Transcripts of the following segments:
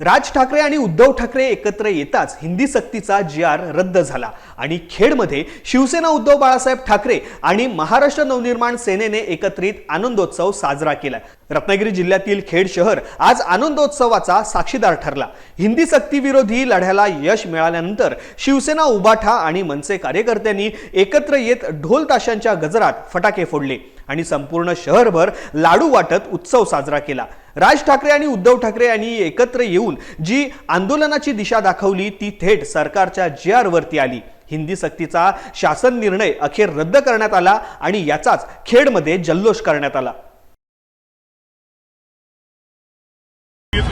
राज ठाकरे आणि उद्धव ठाकरे एकत्र येताच हिंदी सक्तीचा जी आर रद्द झाला. आणि खेडमध्ये शिवसेना उद्धव बाळासाहेब ठाकरे आणि महाराष्ट्र नवनिर्माण सेनेने एकत्रित आनंदोत्सव साजरा केला. रत्नागिरी जिल्ह्यातील खेड शहर आज आनंदोत्सवाचा साक्षीदार ठरला. हिंदी सक्तीविरोधी लढ्याला यश मिळाल्यानंतर शिवसेना उबाठा आणि मनसे कार्यकर्त्यांनी एकत्र येत ढोल ताशांच्या गजरात फटाके फोडले आणि संपूर्ण शहरभर लाडू वाटत उत्सव साजरा केला. राज ठाकरे आणि उद्धव ठाकरे यांनी एकत्र येऊन जी आंदोलनाची दिशा दाखवली ती थेट सरकारच्या जी आरवरती आली. हिंदी सक्तीचा शासन निर्णय अखेर रद्द करण्यात आला आणि याचाच खेडमध्ये जल्लोष करण्यात आला.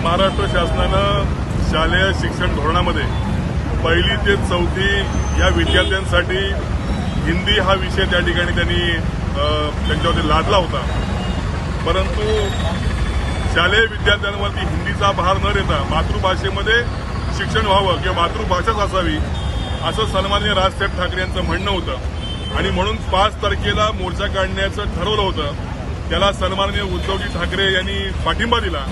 महाराष्ट्र शासनानं शालेय शिक्षण धोरणामध्ये पहिली ते चौथी या विद्यार्थ्यांसाठी हिंदी हा विषय त्या ठिकाणी त्यांनी त्यांच्यावरती लादला होता. परंतु शालेय विद्यार्थ्यांवरती हिंदीचा भार न देता मातृभाषेमध्ये शिक्षण व्हावं किंवा मातृभाषाच असावी असं सन्माननीय राजसाहेब ठाकरे यांचं म्हणणं होतं. आणि म्हणून पाच तारखेला मोर्चा काढण्याचं ठरवलं होतं. त्याला सन्माननीय उद्धवजी ठाकरे यांनी पाठिंबा दिला.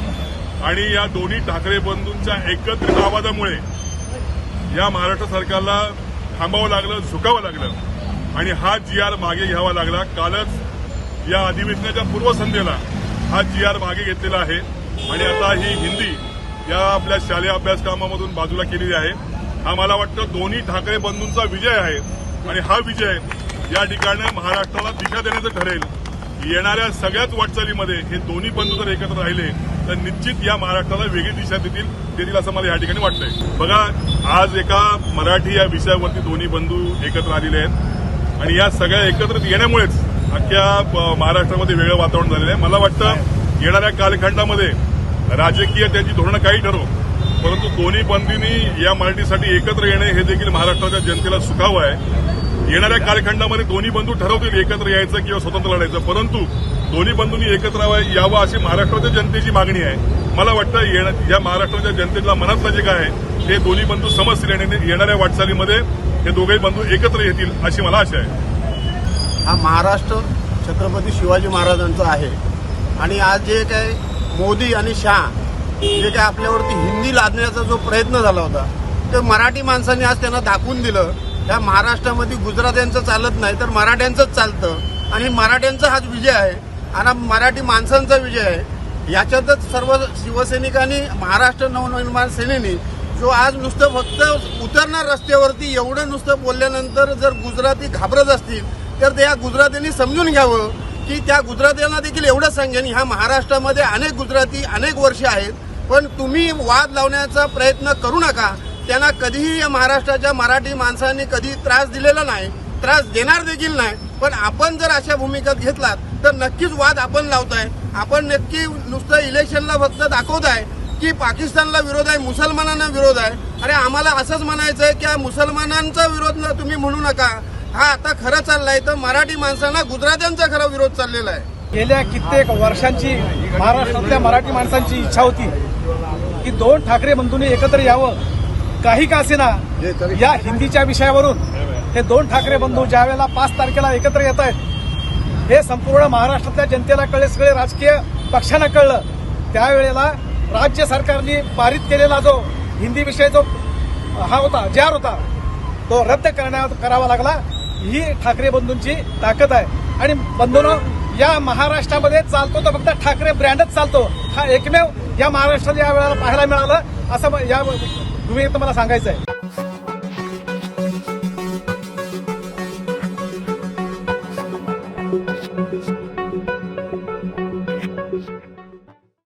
आणि या दोन्ही ठाकरे बंधूंच्या एकत्रित आवाजामुळे या महाराष्ट्र सरकारला थांबावं लागलं झुकावं लागलं. आणि हा जी आर मागे घ्यावा लागला. कालच या अधिवेशनाच्या पूर्वसंध्येला हा जी आर मागे घेतलेला आहे. आणि आता ही हिंदी या आपल्या शालेय अभ्यासक्रमामधून बाजूला केलेली आहे. हा मला वाटतं दोन्ही ठाकरे बंधूंचा विजय आहे. आणि हा विजय या ठिकाणी महाराष्ट्राला दिशा देण्याचं ठरेल. येणाऱ्या सगळ्याच वाटचालीमध्ये हे दोन्ही बंधू जर एकत्र राहिले तर निश्चित या महाराष्ट्राला वेगळी दिशा देतील देतील असं मला या ठिकाणी वाटतंय. बघा आज एका मराठी या विषयावरती दोन्ही बंधू एकत्र आलेले आहेत. आणि या सगळ्या एकत्रित येण्यामुळेच अख्ख्या महाराष्ट्रामध्ये वेगळं वातावरण झालेलं आहे. मला वाटतं येणाऱ्या कालखंडामध्ये राजकीय त्यांची धोरणं काही ठरव. परंतु दोन्ही बंदींनी या मराठीसाठी एकत्र येणे हे देखील महाराष्ट्राच्या जनतेला सुखावं आहे. येणाऱ्या कालखंडामध्ये दोन्ही बंधू ठरवतील एकत्र यायचं किंवा स्वतंत्र लढायचं. परंतु दोन्ही बंधूंनी एकत्र यावं अशी महाराष्ट्राच्या जनतेची मागणी आहे. मला वाटतं या महाराष्ट्राच्या जनतेला मनातलं जे काय आहे दोन्ही बंधू समजतील आणि येणाऱ्या वाटचालीमध्ये हे दोघेही बंधू एकत्र येतील अशी मला आशा आहे. हा महाराष्ट्र छत्रपती शिवाजी महाराजांचा आहे. आणि आज जे काय मोदी आणि शाह जे काय आपल्यावरती हिंदी लादण्याचा जो प्रयत्न झाला होता ते मराठी माणसांनी आज त्यांना दाखवून दिलं. त्या महाराष्ट्रामध्ये गुजरात यांचं चालत नाही तर मराठ्यांचंच चालतं. आणि मराठ्यांचा हाच विजय आहे. आणि मराठी माणसांचा विजय आहे. याच्यातच सर्व शिवसैनिकांनी महाराष्ट्र नवनिर्माण सेनेने जो आज नुसतं फक्त उतरणार रस्त्यावरती एवढं नुसतं बोलल्यानंतर जर गुजराती घाबरत असतील तर त्या गुजरातींनी समजून घ्यावं की त्या गुजरात्यांना देखील एवढं सांगेन ह्या महाराष्ट्रामध्ये अनेक गुजराती अनेक वर्षे आहेत पण तुम्ही वाद लावण्याचा प्रयत्न करू नका. त्यांना कधीही या महाराष्ट्राच्या मराठी माणसांनी कधी त्रास दिलेला नाही त्रास देणार देखील नाही पण आपण जर अशा भूमिका घेतलात तर नक्कीच वाद आपण लावताय. आपण नक्की नुसतं इलेक्शनला फक्त दाखवताय की पाकिस्तानला विरोध आहे मुसलमानांना विरोध आहे. अरे आम्हाला असंच म्हणायचं आहे की मुसलमानांचा विरोध तुम्ही म्हणू नका. हा आता खरं चाललाय तर मराठी माणसांना गुजरात्यांचा खरा विरोध चाललेला आहे. गेल्या कित्येक वर्षांची महाराष्ट्रातल्या मराठी माणसांची इच्छा होती की दोन ठाकरे बंधूंनी एकत्र यावं. काही का असेना या हिंदीच्या विषयावरून हे दोन ठाकरे बंधू ज्या वेळेला पाच तारखेला एकत्र येत आहेत हे संपूर्ण महाराष्ट्रातल्या जनतेला कळले सगळे राजकीय पक्षांना कळलं. त्यावेळेला राज्य सरकारने पारित केलेला जो हिंदी विषय जो हा होता जार होता तो रद्द करण्यात करावा लागला. ही ठाकरे बंधूंची ताकद आहे. आणि बंधूनं या महाराष्ट्रामध्ये चालतो तर फक्त ठाकरे ब्रँडच चालतो. हा एकमेव या महाराष्ट्रात या वेळेला पाहायला मिळालं असं या तुम्ही मला सांगायचं आहे